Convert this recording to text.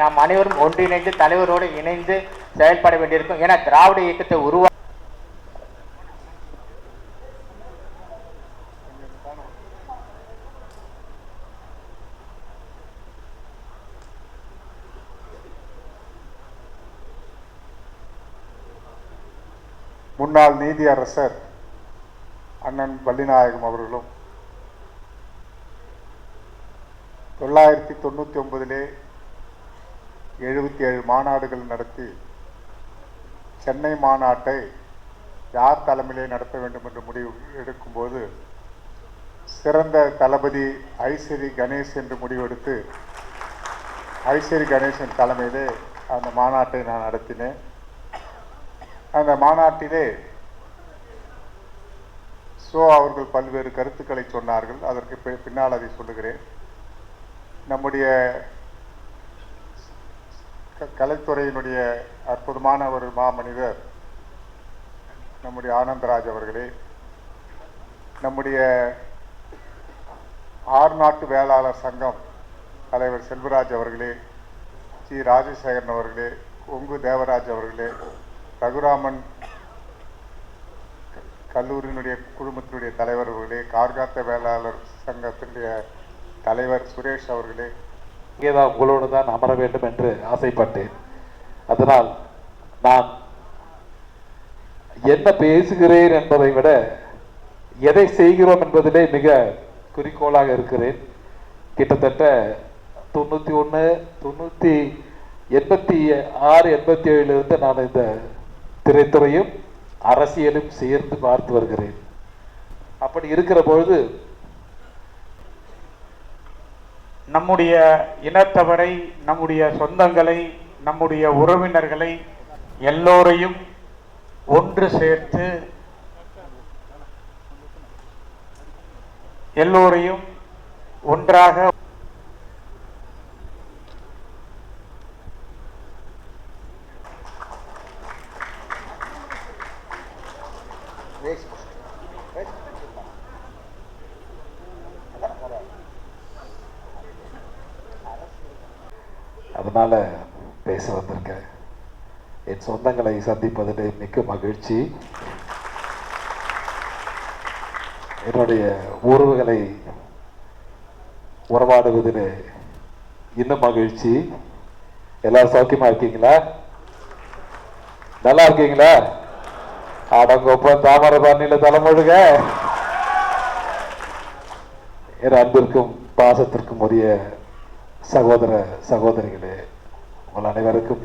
நாம் அனைவரும் ஒன்றிணைந்து தலைவரோடு இணைந்து செயல்பட வேண்டியிருக்கும். ஏன்னா திராவிட இயக்கத்தை உருவா முன்னாள் நீதியரசர் அண்ணன் வள்ளிநாயகம் அவர்களும் தொள்ளாயிரத்தி தொண்ணூற்றி ஒன்பதிலே எழுபத்தி ஏழு மாநாடுகள் நடத்தி சென்னை மாநாட்டை யார் தலைமையிலே நடத்த வேண்டும் என்று முடிவு எடுக்கும்போது சிறந்த தளபதி ஐஸ்வரி கணேஷ் என்று முடிவெடுத்து ஐஸ்வரி கணேசன் தலைமையிலே அந்த மாநாட்டை நான் நடத்தினேன். அந்த மாநாட்டிலே ஸோ அவர்கள் பல்வேறு கருத்துக்களை சொன்னார்கள். அதற்கு பி- பின்னால் அதை சொல்லுகிறேன். நம்முடைய கலைத்துறையினுடைய அற்புதமான ஒரு மாமனிதர் நம்முடைய ஆனந்தராஜ் அவர்களே. நம்முடைய ஆர்நாட்டு வேளாளர் சங்கம் தலைவர் செல்வராஜ் அவர்களே சி. ராஜசேகரன் அவர்களே ஒங்கு தேவராஜ் அவர்களே ரகுராமன் கல்லூரியினுடைய குழுமத்தினுடைய தலைவர் அவர்களே கார்காத்த வேளாளர் சங்கத்தினுடைய தலைவர் சுரேஷ் அவர்களே இங்கே தான் உங்களோடு தான் அமர வேண்டும் என்று ஆசைப்பட்டேன். அதனால் நான் என்ன பேசுகிறேன் என்பதை விட எதை செய்கிறோம் என்பதிலே மிக குறிக்கோளாக இருக்கிறேன். கிட்டத்தட்ட தொண்ணூற்றி ஒன்று தொண்ணூற்றி எண்பத்தி ஆறு எண்பத்தி ஏழுலேருந்து நான் இந்த திரைத்துறையும் அரசியலும் சேர்ந்து பார்த்து வருகிறேன். அப்படி இருக்கிற பொழுது நம்முடைய இனத்தவரை நம்முடைய சொந்தங்களை நம்முடைய உறவினர்களை எல்லோரையும் ஒன்று சேர்த்து எல்லோரையும் ஒன்றாக அதனால் பேச வந்திருக்கேன். என் சொந்தங்களை சந்திப்பதில் மிக்க மகிழ்ச்சி. என்னுடைய உறவுகளை உறவாடுவதில் இன்னும் மகிழ்ச்சி. எல்லாரும் சௌக்கியமா இருக்கீங்களா? நல்லா இருக்கீங்களா? அடங்கொப்ப தாமர தண்ணியில தலைமுழுக என் அன்பிற்கும் பாசத்திற்கும் உரிய சகோதர சகோதரிகளே உங்கள் அனைவருக்கும்